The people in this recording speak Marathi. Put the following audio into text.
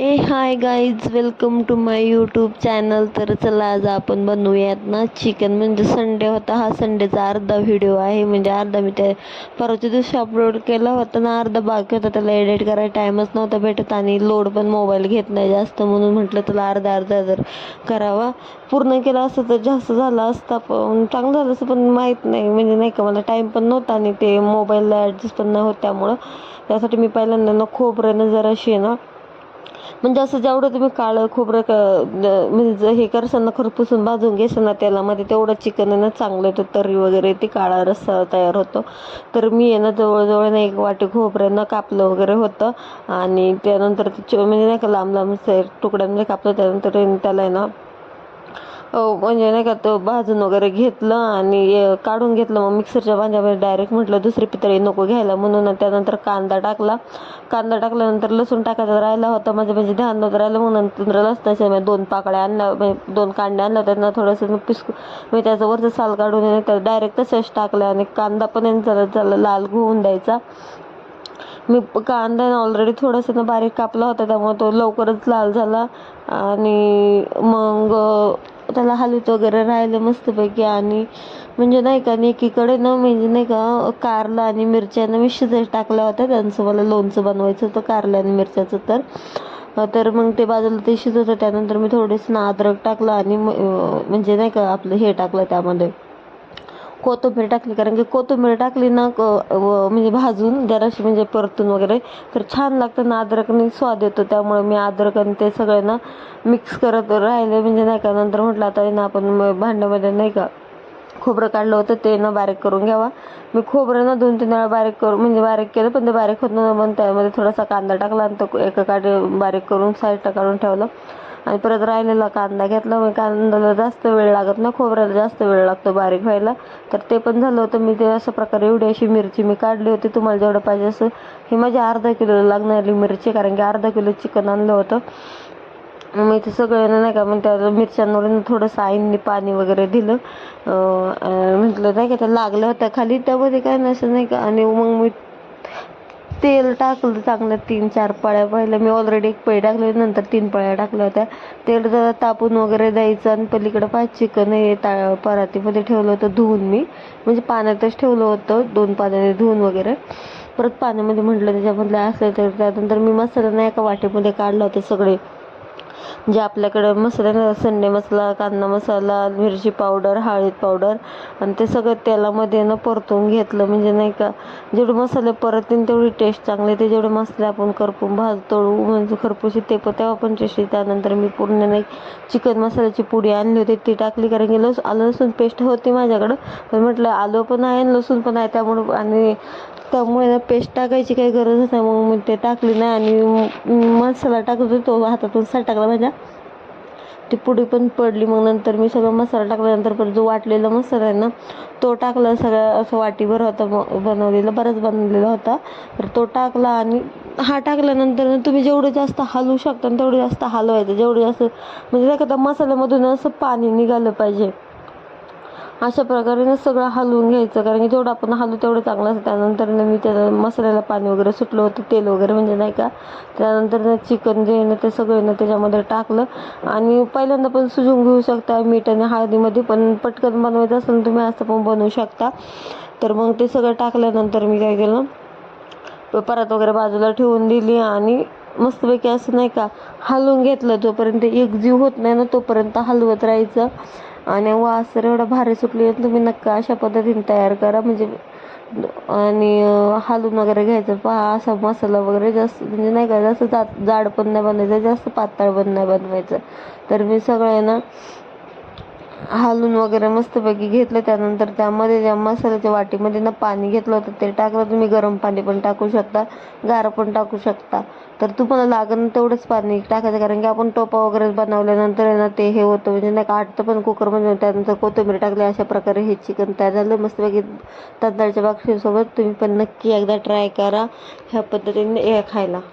A hi guys welcome to my YouTube channel तर चला आज आपण बनवूयात ना चिकन म्हणजे संडे होता हा संडेचा अर्धा व्हिडिओ आहे. म्हणजे अर्धा मी त्या परवाच्या दिवशी अपलोड केला होता ना अर्धा बाकी होता. त्याला एडिट करायला टाईमच नव्हता भेटत आणि लोड पण मोबाईल घेत नाही जास्त. म्हणून म्हटलं त्याला अर्धा अर्धा जर करावा. पूर्ण केला असतं तर जास्त झाला असता पण चांगलं झालं असं पण माहीत नाही. म्हणजे नाही का मला टाईम पण नव्हता आणि ते मोबाईलला ॲडजस्ट पण नाही होत त्यामुळं. त्यासाठी मी पहिल्यांदा ना खोबऱ्यानं जराशी आहे ना म्हणजे असं जेवढं तुम्ही काळं खोबरं क म्हणजे हे करसान खरपुसून भाजून घेसान ना तेलामध्ये तेवढं चिकन आहे ना चांगलं येतं. तर्री वगैरे ते काळा रस्सा तयार होतो. तर मी आहे ना जवळजवळ ना एक वाटी खोबऱ्यानं कापलं वगैरे होतं. आणि त्यानंतर म्हणजे नाही का लांब लांब तुकड्यांमध्ये कापलं त्यानंतर त्याला आहे ना हो, म्हणजे नाही का तो भाजून वगैरे घेतलं आणि काढून घेतलं. मग मिक्सरच्या भांड्यामध्ये डायरेक्ट म्हटलं दुसरी पितळी नको घ्यायला. म्हणून त्यानंतर कांदा टाकला. कांदा टाकल्यानंतर लसूण टाकायचा राहिला होता. म्हणजे म्हणजे ध्यान नव्हतं राहिलं. म्हणून नंतर लसणाच्या मी दोन पाकळ्या आणल्या. म्हणजे दोन कांड्या आणल्या. त्यांना थोडंसं पिसकू मी त्याचं वरचं साल काढून त्याला डायरेक्ट तसेच टाकलं. आणि कांदा पण आहे ना त्याला लाल घुवून द्यायचा. मी कांदा ऑलरेडी थोडासा ना बारीक कापला होता त्यामुळे तो लवकरच लाल झाला. आणि मग त्याला हलवीत वगैरे राहिलं मस्तपैकी. आणि म्हणजे नाही का एकीकडे ना म्हणजे नाही का कारला आणि मिरच्यांना मी शिजत टाकल्या होत्या. त्यांचं मला लोणचं बनवायचं होतं कारलं आणि मिरच्याचं तर. तर मग ते बाजूला ते शिजत होतं. त्यानंतर मी थोडेसं ना अद्रक टाकलं आणि म्हणजे नाही का आपलं हे टाकलं त्यामध्ये. कोथिंबीर टाकली. कारण की कोथिंबीर टाकली ना क- व- म्हणजे भाजून जराशी म्हणजे परतून वगैरे. तर छान लागतं ना अद्रकने स्वाद येतो. त्यामुळे मी अद्रक आणि ते सगळे ना मिक्स करत राहिले. म्हणजे नाही का नंतर म्हटलं आता ना आपण भांड्यामध्ये नाही का खोबरं काढलं होतं ते ना बारीक करून घ्यावा. मी खोबरं ना दोन तीन वेळा बारीक करून म्हणजे बारीक केलं पण ते बारीक होत नव्हतं. मग त्यामध्ये थोडासा कांदा टाकला आणि तो एका काढे बारीक करून साईडला काढून ठेवलं. आणि परत राहिलेला कांदा घेतला मग कांद्याला जास्त वेळ लागत ना खोबऱ्याला जास्त वेळ लागतो बारीक व्हायला. तर ते पण झालं होतं मी ते अशा प्रकारे एवढी अशी मिरची मी काढली होती तुम्हाला जेवढं पाहिजे असं. ही माझ्या अर्धा किलो लागणारी मिरची कारण की अर्धा किलो चिकन आणलं होतं. मी ते सगळ्यांना नाही का मग त्या मिरच्यांवर थोडंसं आईंनी पाणी वगैरे दिलं. म्हटलं नाही का त्या लागलं होत्या खाली. त्यामध्ये काय नसं नाही का आणि मग मी तेल टाकलं चांगलं तीन चार पळ्या पहिल्या. मी ऑलरेडी एक पळी टाकली नंतर तीन पळ्या टाकल्या होत्या. तेल जरा तापून वगैरे द्यायचं आणि पलीकडं पाच चिकन हे ता परातीमध्ये ठेवलं होतं धुवून मी. म्हणजे पाण्यातच ठेवलं होतं दोन पाण्याने धुवून वगैरे. परत पाण्यामध्ये म्हटलं त्याच्यामधलं असलं तर त्यानंतर मी मसाला नाही एका वाटेमध्ये काढला होता सगळे. जे आपल्याकडं मसाला संडे मसाला कांदा मसाला मिरची पावडर हळद पावडर आणि ते सगळं तेलामध्ये ना परतून घेतलं. म्हणजे नाही का जेवढे मसाले परतीन तेवढी टेस्ट चांगली येते. जेवढे मसाले आपण करपून भाज तळू म्हणजे खरपूशी ते पण तेव्हा पण टेस्ट त्यानंतर मी पूर्ण नाही चिकन मसाल्याची पुडी आणली होती. ती टाकली कारण की लस आलं लसूण पेस्ट होती माझ्याकडं. पण म्हटलं आलं पण आहे लसूण पण आहे त्यामुळं आणि त्यामुळे ना पेस्ट टाकायची काही गरजच नाही. मग मी ते टाकली नाही आणि मसाला टाकत होते तो हातातून साठ टाकला माझ्या. ती पुडी पण पडली. मग नंतर मी सगळं मसाला टाकल्यानंतर परत जो वाटलेला मसाला आहे ना तो टाकला सगळं असं वाटीभर होता. बनवलेला बराच बनवलेला होता. तर तो टाकला आणि हा टाकल्यानंतर तुम्ही जेवढं जास्त हलवू शकता तेवढे तेवढं जास्त हलवायचं. जेवढं जास्त म्हणजे एखादा मसाल्यामधून असं पाणी निघालं पाहिजे. अशा प्रकारे सगळं हलवून घ्यायचं. कारण की जेवढं आपण हलवू तेवढं चांगलं असतं. त्यानंतर मी त्या मसाल्याला पाणी वगैरे सुटलं होतं तेल वगैरे म्हणजे नाही का. त्यानंतर चिकन जे आहे ना ते सगळं ना त्याच्यामध्ये टाकलं. आणि पहिल्यांदा पण सुजून घेऊ शकता मीठ आणि हळदीमध्ये पण पटकन बनवायचं असेल तुम्ही असं पण बनवू शकता. तर मग ते सगळं टाकल्यानंतर मी काय केलं परत वगैरे बाजूला ठेवून दिली आणि मस्तपैकी असं नाही का हलवून घेतलं. जोपर्यंत एकजीव होत नाही ना तोपर्यंत हलवत राहायचं. आणि वासर एवढा भारी सुटली. आहे, तुम्ही नक्का अशा पद्धतीने तयार करा. म्हणजे आणि हालून वगैरे घ्यायचं. पहा असा मसाला वगैरे जास्त म्हणजे नाही का जास्त जा जाड पण नाही बनवायचं जास्त पातळ पण नाही बनवायचं. तर मी सगळं ना हालून वगैरे मस्तपैकी घेतलं. त्यानंतर त्यामध्ये ज्या मसाल्याच्या वाटीमध्ये ना पाणी घेतलं होतं ते टाकलं. तुम्ही गरम पाणी पण टाकू शकता गार पण टाकू शकता. तर तुम्हाला लागेल तेवढंच पाणी टाकायचं कारण की आपण टोपा वगैरे बनवल्यानंतर आहे ना ते हे होतं. म्हणजे नाही का आटतं पण कुकरमध्ये त्यानंतर कोथिंबीर टाकली अशा प्रकारे हे चिकन तयार झालं. मस्तपैकी तांदळाच्या बाक्षीसोबत तुम्ही पण नक्की एकदा ट्राय करा ह्या पद्धतीने हे खायला.